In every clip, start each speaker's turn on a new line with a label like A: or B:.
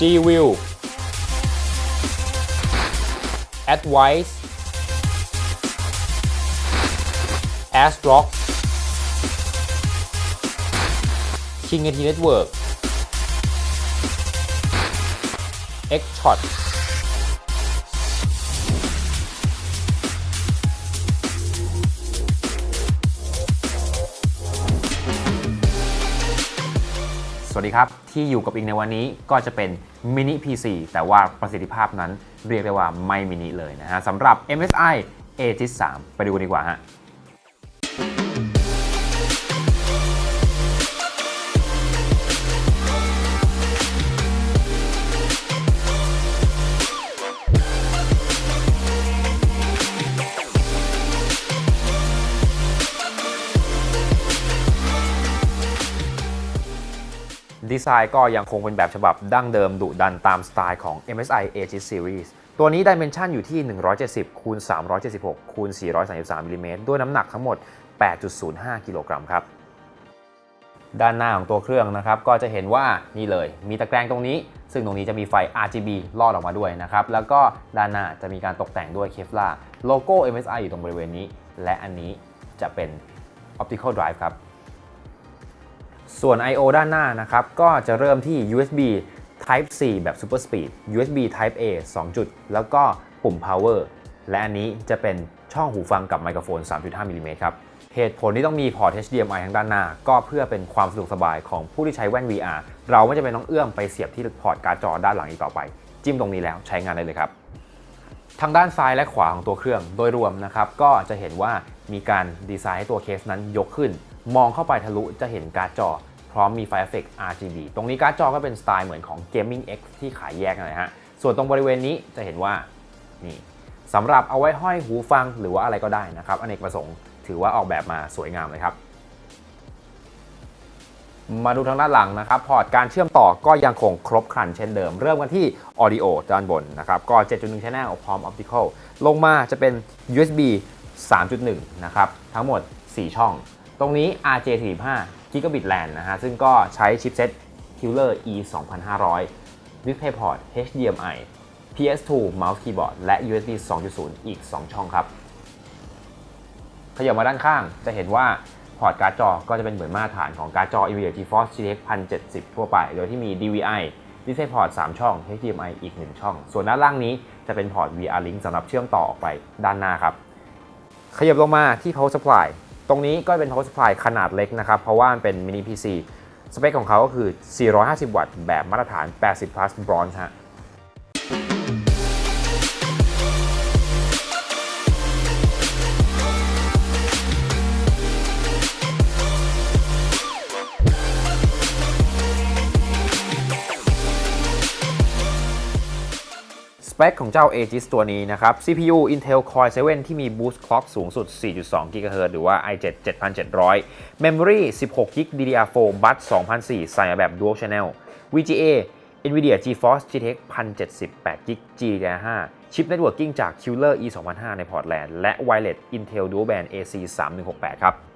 A: G-View Advice ASRock King AT Network X-Shot วัสดีครับ ที่อยู่กับอิงในวันนี้ก็จะเป็นมินิ PC แต่ว่าประสิทธิภาพนั้นเรียกได้ว่าไม่มินิเลยนะฮะสำหรับ MSI Aegis 3ไปดูกันดีกว่าฮะ ดีไซน์ก็ยังคงเป็นแบบฉบับดั้งเดิมดุดันตามสไตล์ของ MSI Aegis Series ตัวนี้ดิเมนชันอยู่ที่ 170คูณ376คูณ433มิลลิเมตรด้วยน้ำหนักทั้งหมด 8.05 กิโลกรัมครับ ด้านหน้าของตัวเครื่องนะครับ ก็จะเห็นว่านี่เลย มีตะแกรงตรงนี้ ซึ่งตรงนี้จะมีไฟ RGB ลอดออกมาด้วยนะครับ แล้วก็ด้านหน้าจะมีการตกแต่งด้วยเคฟลาโลโก้ MSI อยู่ตรงบริเวณนี้ และอันนี้จะเป็น Optical Drive ครับ ส่วน I/O ด้านหน้านะครับ ก็จะเริ่มที่ USB Type C แบบ Super Speed USB Type A 2 จุด แล้วก็ปุ่ม Power และอันนี้จะเป็นช่องหูฟังกับไมโครโฟน 3.5มิลลิเมตรครับ เหตุผลที่ต้องมีพอร์ต HDMI ทางด้านหน้า ก็เพื่อเป็นความสะดวกสบายของผู้ที่ใช้แว่น VR เราไม่จะเป็นต้องเอื้อมไปเสียบที่พอร์ตการ์ดจอด้านหลังอีกต่อไป จิ้มตรงนี้แล้วใช้งานได้เลยครับ ทางด้านซ้ายและขวาของตัวเครื่องโดยรวมนะครับ ก็จะเห็นว่ามีการดีไซน์ให้ตัวเคสนั้นยกขึ้น มองเข้าไปทะลุจะเห็นการ์ดจอ พร้อมมีไฟเอฟเฟกต์ RGB ตรงนี้การ์ดจอก็เป็นสไตล์เหมือนของ Gaming X ที่ขายแยกนะฮะ ส่วนตรงบริเวณนี้จะเห็นว่านี่สำหรับเอาไว้ห้อยหูฟังหรือว่าอะไรก็ได้นะครับอเนกประสงค์ถือว่าออกแบบมาสวยงามเลยครับ มาดูทางด้านหลังนะครับพอร์ตการเชื่อมต่อก็ยังคงครบครันเช่นเดิม เริ่มกันที่ Audio ด้านบนนะครับก็ 7.1 Channel พร้อม Optical ลงมาจะเป็น USB 3.1 นะครับ ทั้งหมด 4 ช่อง ตรงนี้ RJ45 Gigabit LAN นะฮะ ซึ่งก็ใช้ชิปเซ็ต Killer E 2500 DisplayPort HDMI PS2 Mouse Keyboard และ USB 2.0 อีก 2 ช่องครับ ขยับมาด้านข้างจะเห็นว่าพอร์ตการ์ดจอก็จะเป็นเหมือนมาตรฐานของการ์ดจอ NVIDIA GeForce GTX 1070 ทั่วไป โดยที่มี DVI DisplayPort 3 ช่อง HDMI อีก 1 ช่อง ส่วนด้านล่างนี้จะเป็นพอร์ต VR Link สำหรับเชื่อมต่อออกไปด้านหน้าครับ ขยับลงมาที่ power supply ตรงนี้ก็เป็น power supply ขนาดเล็กนะครับ เพราะว่ามันเป็น mini PC สเปคของเขาก็คือ 450 วัตต์ แบบมาตรฐาน 80 plus bronze ฮะ ปคของเจ้า Aegis ตัวนี้นะครับ CPU Intel Core i7 ที่มี Boost Clock สูงสุด 4.2 GHz หรือว่า i7 7700 Memory 16 GB DDR4 Bus 2004 ใส่แบบ Dual Channel VGA NVIDIA GeForce GTX 1070 8 GB GDDR5 ชิป Networking จาก Killer E 2005ในพอร์ตแลนด์และ Wireless Intel Dual Band AC 3168 ครับ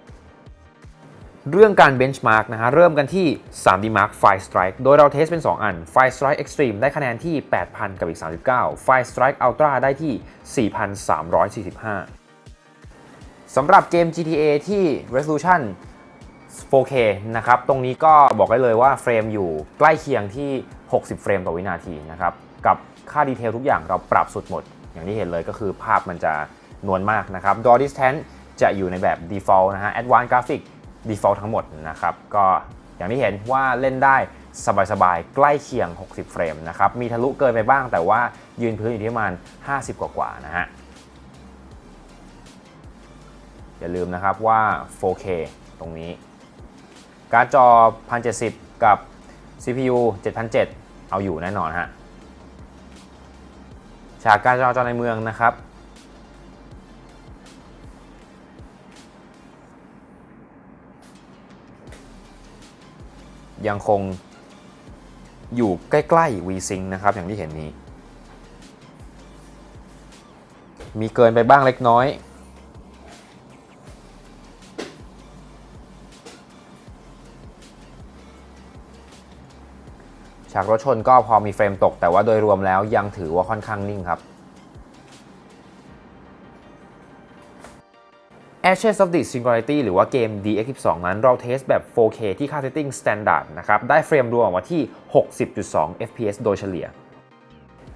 A: เรื่องการ benchmark นะฮะเริ่มกันที่ 3D Mark Fire Strike โดยเราเทสเป็น 2 อัน Fire Strike Extreme ได้คะแนนที่ 8,000 กับอีก 39 Fire Strike Ultra ได้ที่ 4,345 สำหรับเกม GTA ที่ resolution 4K นะครับ ตรงนี้ก็บอกได้เลยว่าเฟรมอยู่ใกล้เคียงที่ 60 เฟรมต่อวินาทีนะครับ กับค่าดีเทลทุกอย่างเราปรับสุดหมด อย่างที่เห็นเลยก็คือภาพมันจะนวลมากนะครับ Draw Distance จะอยู่ในแบบ default นะฮะ Advanced Graphic default ทั้งหมดนะครับ ก็อย่างที่เห็นว่าเล่นได้สบายๆ ใกล้เคียง 60 เฟรมนะครับ มีทะลุเกินไปบ้างแต่ว่ายืนพื้นอยู่ที่ประมาณ 50 กว่าๆนะฮะ อย่าลืมนะครับว่า 4K ตรงนี้ การ์ดจอ 1070 กับ CPU 7007 เอาอยู่แน่นอนฮะ ฉากการจราจรในเมืองนะครับ ยังคงอยู่ใกล้ๆ V-Sync นะครับ อย่างที่เห็นนี้ มีเกินไปบ้างเล็กน้อย ฉากรถชนก็พอมีเฟรมตกแต่ว่าโดยรวมแล้วยังถือว่าค่อนข้างนิ่งครับ Ashes of the Singularity หรือว่าเกม DX12 นั้นเราเทสแบบ 4K ที่ค่า setting standard นะครับ ได้เฟรมรวมออกมาที่ 60.2 FPS โดยเฉลี่ย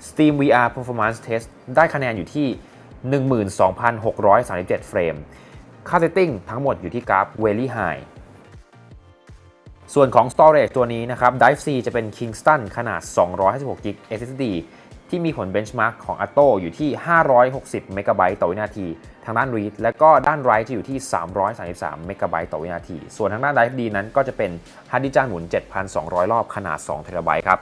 A: Steam VR Performance Test ได้คะแนนอยู่ที่ 12,637 เฟรม ค่า setting ทั้งหมดอยู่ที่กราฟ Very High ส่วนของ Storage ตัวนี้นะครับ Drive C จะเป็น Kingston ขนาด 256 g b SSD ที่มีผล benchmark ของ a t o อยู่ที่ 560 เมกะไบต์ต่อวินาที ทางด้าน Read และก็ด้าน Write จะอยู่ที่ 333 เมกะไบต์ต่อวินาที ส่วนทางด้าน Drive D นั้นก็จะเป็นฮาร์ดดิสก์จานหมุน 7,200 รอบขนาด2เทราไบต์ครับ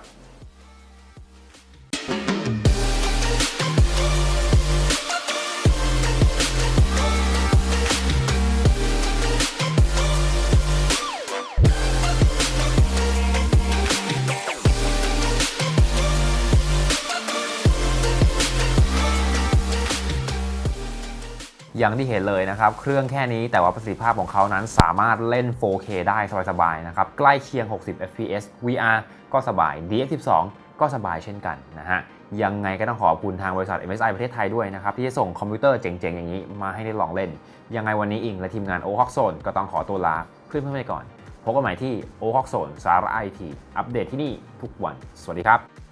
A: อย่างที่เห็นเลยนะครับ เครื่องแค่นี้แต่ว่าประสิทธิภาพของเขานั้นสามารถเล่น 4K ได้สบายๆนะครับ ใกล้เคียง 60 fps VR ก็สบาย DX12 ก็สบายเช่นกันนะฮะ ยังไงก็ต้องขอบคุณทางบริษัท MSI ประเทศไทยด้วยนะครับ ที่จะส่งคอมพิวเตอร์เจ๋งๆ อย่างนี้มาให้ได้ลองเล่น ยังไงวันนี้อิงและทีมงาน o h o k Zone ก็ต้องขอตัวลาเพื่อนๆไปก่อนพบกันใหม่ที่ o h o k Zone สาระไอทีอัปเดตที่นี่ทุกวัน สวัสดีครับ